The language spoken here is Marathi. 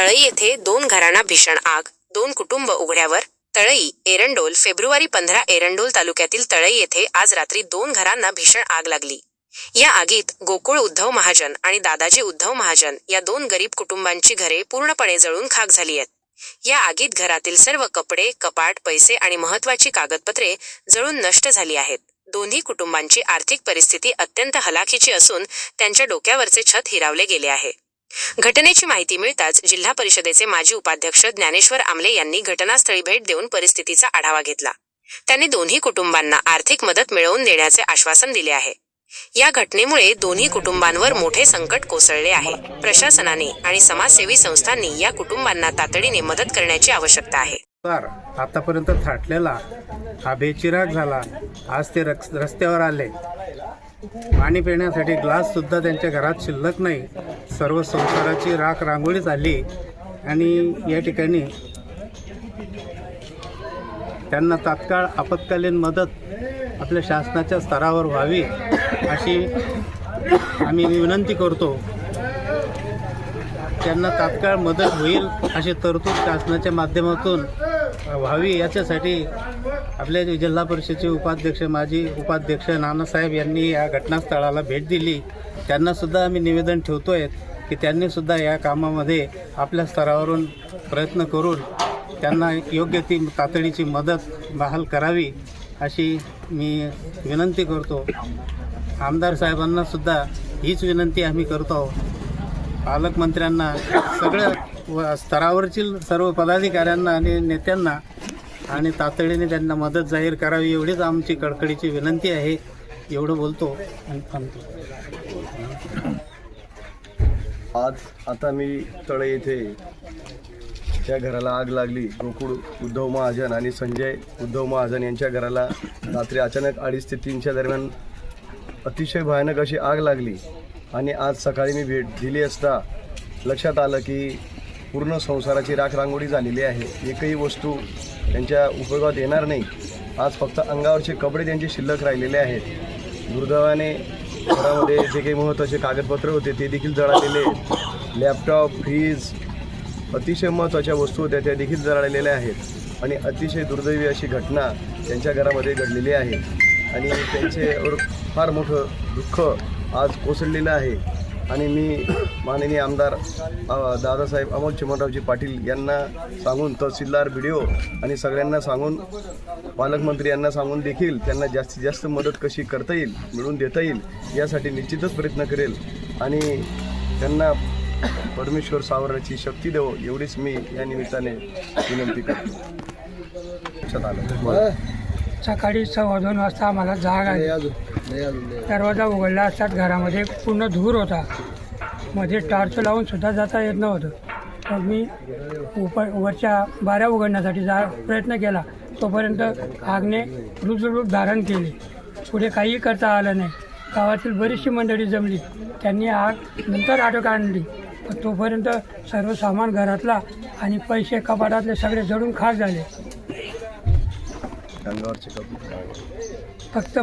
तळई येथे दोन घरांना भीषण आग दोन कुटुंब उघड्यावर तळई एरंडोल फेब्रुवारी पंधरा एरंडोल तालुक्यातील तळई येथे आज रात्री दोन घरांना भीषण आग लागली. या आगीत गोकुळ उद्धव महाजन आणि दादाजी उद्धव महाजन या दोन गरीब कुटुंबांची घरे पूर्णपणे जळून खाक झाली आहेत. या आगीत घरातील सर्व कपडे कपाट पैसे आणि महत्वाची कागदपत्रे जळून नष्ट झाली आहेत. दोन्ही कुटुंबांची आर्थिक परिस्थिती अत्यंत हलाखीची असून त्यांच्या डोक्यावरचे छत हिरावले गेले आहे. घटनेची माहिती मिळताच जिल्हा परिषदेचे माजी उपाध्यक्ष ज्ञानेश्वर आमले यांनी घटनास्थळी भेट देऊन परिस्थितीचा आढावा घेतला. त्यांनी दोन्ही कुटुंबांना आर्थिक मदत मिळवून देण्याचे आश्वासन दिले आहे. या घटनेमुळे दोन्ही कुटुंबांवर मोठे संकट कोसळले आहे. प्रशासनाने आणि समाजसेवी संस्थांनी या कुटुंबांना तातडीने मदत करण्याची आवश्यकता आहे. आतापर्यंत थाटलेला हा बेचिराग झाला. आज ते रक्स रस्त्यावर आले. पाणी पिण्यासाठी ग्लाससुद्धा त्यांच्या घरात शिल्लक नाही. सर्व संसाराची राख रांगोळी झाली आणि या ठिकाणी त्यांना तात्काळ आपत्कालीन मदत आपल्या शासनाच्या स्तरावर व्हावी अशी आम्ही विनंती करतो. त्यांना तात्काळ मदत होईल अशी तरतूद शासनाच्या माध्यमातून व्हावी याच्यासाठी आपल्या जिल्हा परिषदेचे उपाध्यक्ष माजी उपाध्यक्ष नानासाहेब यांनी या घटनास्थळाला भेट दिली. त्यांनासुद्धा आम्ही निवेदन ठेवतो आहे की त्यांनीसुद्धा या कामामध्ये आपल्या स्तरावरून प्रयत्न करून त्यांना योग्य ती तातडीची मदत बहाल करावी अशी मी विनंती करतो. आमदार साहेबांनासुद्धा हीच विनंती आम्ही करतो. पालकमंत्र्यांना सगळ्या स्तरावरची सर्व पदाधिकाऱ्यांना आणि नेत्यांना आणि तातडीने त्यांना मदत जाहीर करावी एवढीच आमची कडकडीची विनंती आहे. एवढं बोलतो आणि थांबतो. आज आता मी तळे येथे त्या घराला आग लागली. गोकुळ उद्धव महाजन आणि संजय उद्धव महाजन यांच्या घराला रात्री अचानक अडीच ते तीनच्या दरम्यान अतिशय भयानक अशी आग लागली. आणि आज सकाळी मी भेट दिली असता लक्षात आलं की पूर्ण संसाराची राख रांगोळी झालेली आहे. एकही वस्तू त्यांच्या उपयोगात येणार नाही. आज फक्त अंगावरचे कपडे त्यांचे शिल्लक राहिलेले आहेत. दुर्दैवाने घरामध्ये जे काही महत्त्वाचे कागदपत्र होते ते देखील जळालेले लॅपटॉप फ्रीज अतिशय महत्त्वाच्या वस्तू होत्या त्या देखील जळालेल्या आहेत. आणि अतिशय दुर्दैवी अशी घटना त्यांच्या घरामध्ये घडलेली आहे. आणि त्यांच्यावर फार मोठं दुःख आज कोसळलेलं आहे. आणि मी माननीय आमदार दादासाहेब अमोल चिमणरावजी पाटील यांना सांगून तहसीलदार बी डी ओ आणि सगळ्यांना सांगून पालकमंत्री यांना सांगून देखील त्यांना जास्तीत जास्त मदत कशी करता येईल मिळवून देता येईल यासाठी निश्चितच प्रयत्न करेल. आणि त्यांना परमेश्वर सावरण्याची शक्ती देवो एवढीच मी या निमित्ताने विनंती करतो. सकाळी सव्वा दोन वाजता आम्हाला जाग आली. दरवाजा उघडला असतात घरामध्ये पूर्ण धूर होता. मध्ये टॉर्च लावून सुद्धा जाता येत नव्हतं. मग मी उप वरच्या बाऱ्या उघडण्यासाठी जा प्रयत्न केला. तोपर्यंत आगने रुद्ररूप धारण केले. पुढे काही करता आलं नाही. गावातील बरीचशी मंडळी जमली. त्यांनी आग नंतर आटोक आणली. तोपर्यंत सर्व सामान घरातला आणि पैसे कपाटातले सगळे जळून खाक झाले. फक्त